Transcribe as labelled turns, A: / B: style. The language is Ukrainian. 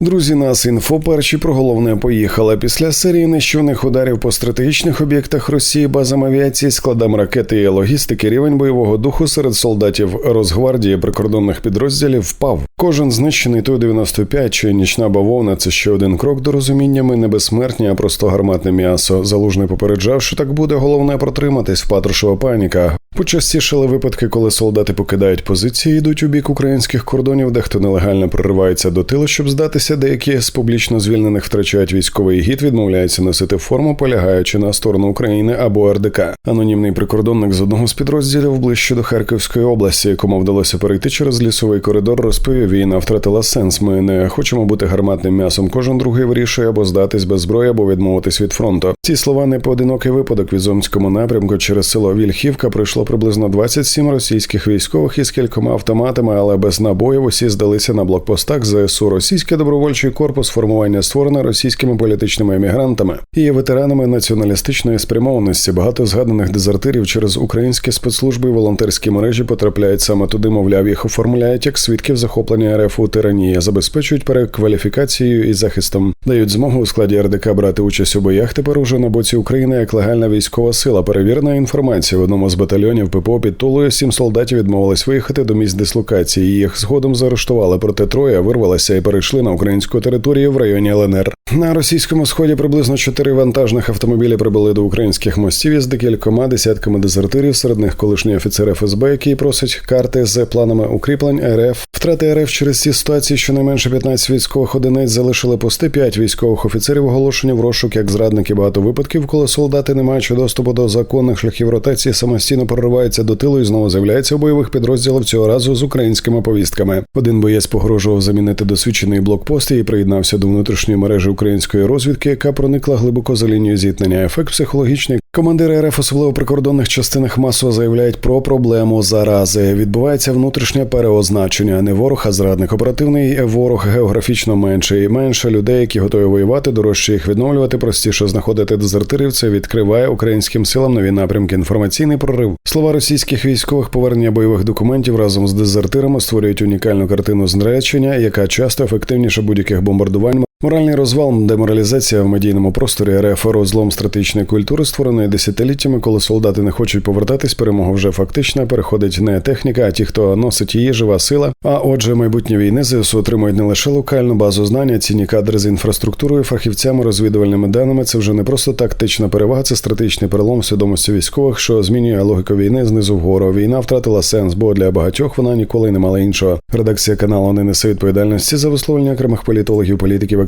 A: Друзі, нас інфо перші про головне поїхала. Після серії нищівних ударів по стратегічних об'єктах Росії, базам авіації, складам ракети і логістики, рівень бойового духу серед солдатів Росгвардії прикордонних підрозділів впав. Кожен знищений ту 95 чи нічна бавовна це ще один крок до розуміння. Ми не безсмертні, а просто гарматне м'ясо. Залужний попереджав, що так буде. Головне протриматись. Патрушева паніка. Почастішали випадки, коли солдати покидають позиції, йдуть у бік українських кордонів, дехто нелегально проривається до тилу, щоб здатися. Деякі з публічно звільнених втрачають військовий гід, відмовляються носити форму, полягаючи на сторону України або РДК. Анонімний прикордонник з одного з підрозділів ближче до Харківської області, якому вдалося перейти через лісовий коридор, розповів війна втратила сенс. Ми не хочемо бути гарматним м'ясом. Кожен другий вирішує або здатись без зброї, або відмовитись від фронту. Ці слова не поодинокий випадок в Ізомському напрямку через село Вільхівка пройшло приблизно 27 російських військових із кількома автоматами, але без набоїв усі здалися на блокпостах ЗСУ. Російський добровольчий корпус формування створене російськими політичними емігрантами і є ветеранами націоналістичної спрямованості. Багато згаданих дезертирів через українські спецслужби і волонтерські мережі потрапляють саме туди. Мовляв, їх оформляють як свідків захоплення РФ у тиранії, забезпечують перекваліфікацією і захистом, дають змогу у складі РДК брати участь у боях. Тепер уже на боці України як легальна військова сила. Перевірена інформація в одному з батальйонів ППО під Тулою сім солдатів відмовились виїхати до місць дислокації. Їх згодом заарештували, проте троє вирвалися і перейшли на українську територію в районі ЛНР. На російському сході приблизно чотири вантажних автомобілі прибули до українських мостів із декількома десятками дезертирів. Серед них колишній офіцер ФСБ, який просить карти з планами укріплень РФ. Втрати РФ через ці ситуації щонайменше 15 військових одиниць залишили пости. П'ять військових офіцерів оголошені в розшук як зрадники. Багато випадків, коли солдати, не маючи доступу до законних шляхів ротації, самостійно прориваються до тилу і знову з'являються у бойових підрозділів цього разу з українськими повістками. Один боєць погрожував замінити досвідчений блокпост і приєднався до внутрішньої мережі української розвідки, яка проникла глибоко за лінію зіткнення. Ефект психологічний. Командири РФ, особливо прикордонних частинах, масово заявляють про проблему зарази. Відбувається внутрішнє переозначення. Не ворог, а зрадник. Оперативний ворог географічно менший. Менше людей, які готові воювати, дорожче їх відновлювати, простіше знаходити дезертирів. Це відкриває українським силам нові напрямки. Інформаційний прорив. Слова російських військових повернення бойових документів разом з дезертирами створюють унікальну картину зречення, яка часто ефективніше будь-яких бомбардувань. Моральний розвал, деморалізація в медійному просторі РФ розлом стратегічної культури, створеної десятиліттями, коли солдати не хочуть повертатись, перемога вже фактична, переходить не техніка, а ті, хто носить її жива сила. А отже, майбутнє війни ЗСУ отримують не лише локальну базу знання, цінні кадри з інфраструктурою, фахівцями, розвідувальними даними. Це вже не просто тактична перевага, це стратегічний перелом свідомості військових, що змінює логіку війни знизу вгору. Війна втратила сенс, бо для багатьох вона ніколи не мала іншого. Редакція каналу не несе відповідальності за висловлення окремих політологів, політиків